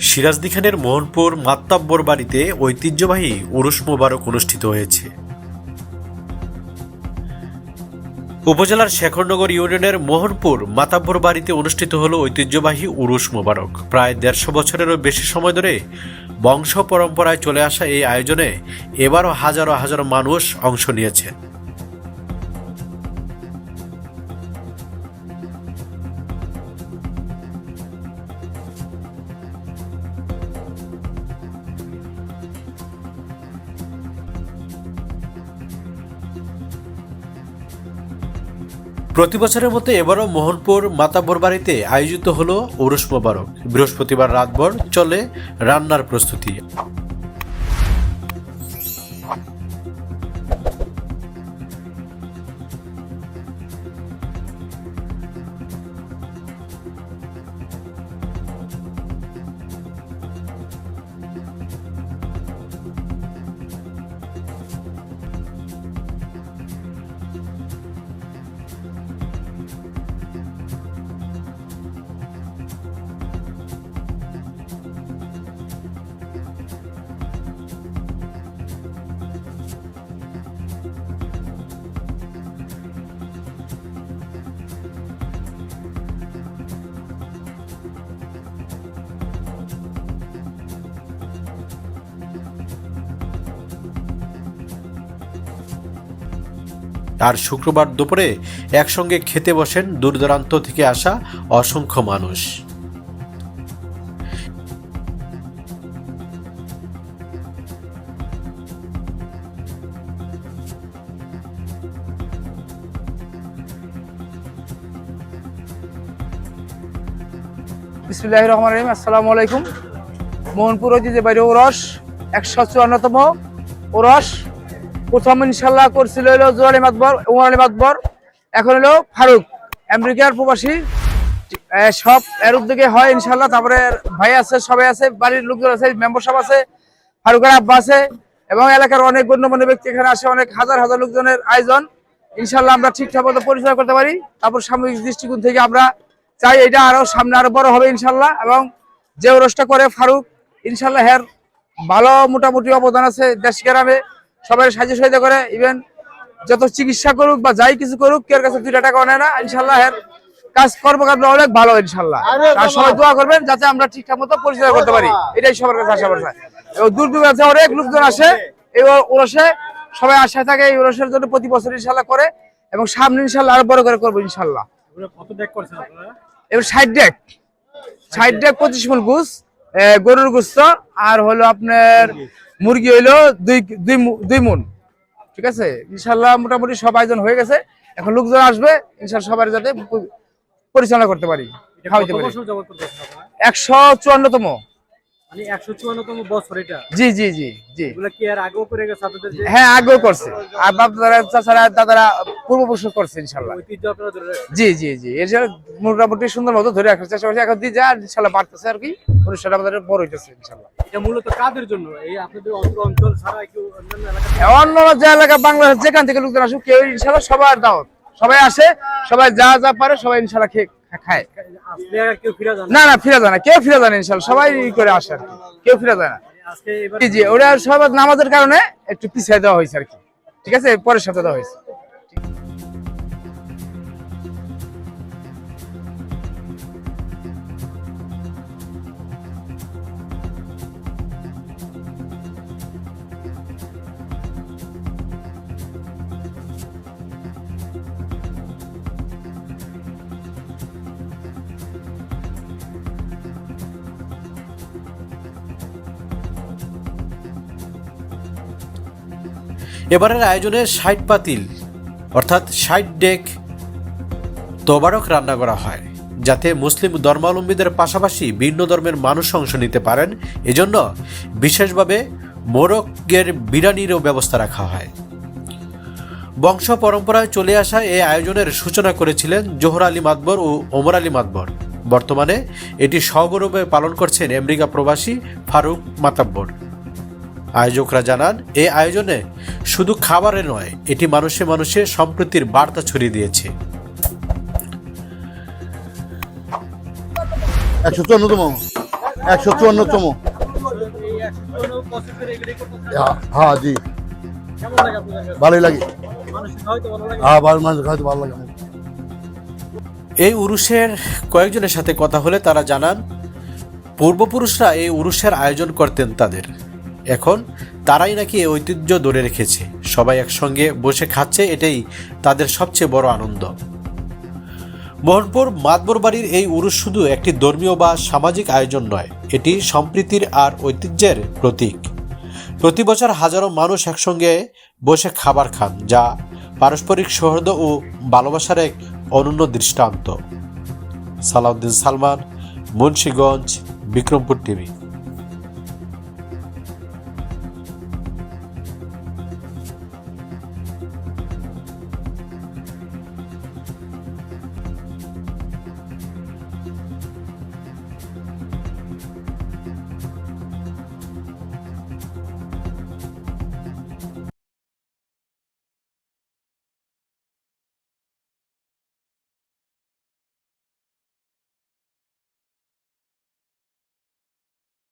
সিরাজদি খানের মোহনপুর মাত্তাব্বর বাড়িতে ঐতিহ্যবাহী উরুস মোবারক অনুষ্ঠিত হয়েছে। উপজেলার শেখরনগর ইউনিয়নের মোহনপুর মাতাব্বর বাড়িতে অনুষ্ঠিত হল ঐতিহ্যবাহী উরুস মোবারক। প্রায় দেড়শো বছরেরও বেশি সময় ধরে বংশ পরম্পরায় চলে আসা এই আয়োজনে এবারও হাজারো হাজারো মানুষ অংশ নিয়েছে প্রতি বছরের মতো এবারও মোহনপুর মাতাবর বাড়িতে আয়োজিত হলো ওরস মোবারক। বৃহস্পতিবার রাতভর চলে রান্নার প্রস্তুতি। আর শুক্রবার দুপুরে একসঙ্গে খেতে বসেন দূরদূরান্ত থেকে আসা অসংখ্য মানুষ। বিসমুল্লাহ রহমান রহিম, আসসালামু আলাইকুম। মোহনপুর ঐতিহ্যবাহী ওরস, একশো চুয়ান্নতম ওরস। প্রথম ইনশাল্লাহ করছিল হলো জোর আলী মাতবর উমর আলী মাতবর, এখন হলো ফারুক, আমেরিকার প্রবাসী। সব এর উদ্যোগে হয় ইনশাল্লাহ তারপরে ভাই আছে, সবাই আছে, বাড়ির লোকজন আছে, মেম্বার সব আছে, ফারুকের আব্বা আছে, এবং এলাকার অনেক গণ্যমান্য ব্যক্তি এখানে আসে, অনেক হাজার হাজার লোকজনের আয়োজন। ইনশাল্লাহ আমরা ঠিকঠাক মতো পরিচালনা করতে পারি, তারপর সাময়িক দৃষ্টিকোণ থেকে আমরা চাই এটা আরও সামনে আরও বড় হবে ইনশাল্লাহ এবং যে ওরসটা করে ফারুক ইনশাল্লাহ হের ভালো মোটামুটি অবদান আছে দেশ গ্রামে। সবাই সাহায্য সহায়তা করে। ইভেন যত চিকিৎসা করুক বা যাই কিছু করুক কেউ কাছে দুইটা টাকা নেয় না ইনশাল্লাহ কাজ কর্মকাণ্ড অনেক ভালো ইনশাল্লাহ। আর সবাই দোয়া করবেন যাতে আমরা ঠিকঠাক মতো পরিচালনা করতে পারি। এটাই সবার কাছে আশা করছে এবং দূর দূর আছে অনেক লোকজন আসে এই ওরসে সবাই আশায় থাকে এই ওরসের জন্য প্রতি বছর ইনশাল্লাহ করে। এবং সামনে ইনশাল্লাহ আরও বড় করে করব ইনশাল্লাহ। এবার সাইড ডেক সাইড ডেক পঁচিশ মন গুস গরুর গুস্ত আর হলো আপনার মুরগি হইল দুই দুই দুই মন। ঠিক আছে? ইনশাল্লাহ মোটামুটি সব আয়োজন হয়ে গেছে। এখন লোকজন আসবে ইনশাল্লাহ সবার যাতে পরিচালনা করতে পারি খাওয়াইতে পারি। একশো চুয়ান্নতম। মানে জি জি জি জি। হ্যাঁ আগেও করছে। চাচারা দাদারা পূর্বপুরুষ করছে ইনশাল্লাহ। জি জি জি। এর জন্য মোটামুটি সুন্দর মতো ধরে রাখার চেষ্টা করছি। এখন দিয়ে যা ইনশাল্লাহ বাড়তেছে আর কি। অনুষ্ঠান আমাদের বড় হইতেছে ইনশাল্লাহ এটা মূলত কাদের জন্য? এই আপনাদের অঞ্চল অঞ্চল ছাড়া কেউ অন্য যে এলাকা বাংলাদেশ যেখান থেকে লোকজন আসুক কেউ ইনশাল্লাহ সবার দাওয়াত। সবাই আসে সবাই যা যা পারে সবাই ইনশাল্লাহ খেয়ে খায়। না? না ফিরে যায় না। কেউ ফিরে যায় না ইনশাল্লাহ। সবাই করে আসে আর কেউ ফিরে যায় না। জি জি ওটা সবার নামাজের কারণে একটু পিছিয়ে দেওয়া হয়েছে আর কি। ঠিক আছে? পরের সাথে দেওয়া হয়েছে। এবারের আয়োজনে ষাট পাতিল অর্থাৎ ষাট ডেক তোবারক রান্না করা হয়, যাতে মুসলিম ধর্মাবলম্বীদের পাশাপাশি ভিন্ন ধর্মের মানুষ অংশ নিতে পারেন। এজন্য বিশেষভাবে মোরকের বিরানিরও ব্যবস্থা রাখা হয়। বংশ পরম্পরায় চলে আসা এই আয়োজনের সূচনা করেছিলেন জোহর আলী মাতবর ও ওমর আলী মাতবর। বর্তমানে এটি সগৌরবে পালন করছেন আমেরিকা প্রবাসী ফারুক মাতাব্বর। আয়োজকরা জানান, এই আয়োজনে শুধু খাবারে নয় এটি মানুষে মানুষে সম্প্রীতির বার্তা ছড়িয়ে দিয়েছে। একশো চুয়ান্নতম। একশো চুয়ান্নতম। করতেছেন হ্যাঁ জি? ভালোই লাগে। হ্যাঁ ভালো মানুষ খাইতে ভালো লাগে এই উরুষের কয়েকজনের সাথে কথা হলে তারা জানান পূর্বপুরুষরা এই উরুষের আয়োজন করতেন তাদের। এখন তারাই নাকি এই ঐতিহ্য ধরে রেখেছে। সবাই একসঙ্গে বসে খাচ্ছে, এটাই তাদের সবচেয়ে বড় আনন্দ। মোহনপুর মাতবর বাড়ির এই উরুষ শুধু একটি ধর্মীয় বা সামাজিক আয়োজন নয়, এটি সম্প্রীতির আর ঐতিহ্যের প্রতীক। প্রতি বছর হাজারো মানুষ একসঙ্গে বসে খাবার খান, যা পারস্পরিক সৌহার্দ্য ও ভালোবাসার এক অনন্য দৃষ্টান্ত। সালাউদ্দিন সালমান, মুন্সীগঞ্জ, বিক্রমপুর টিভি।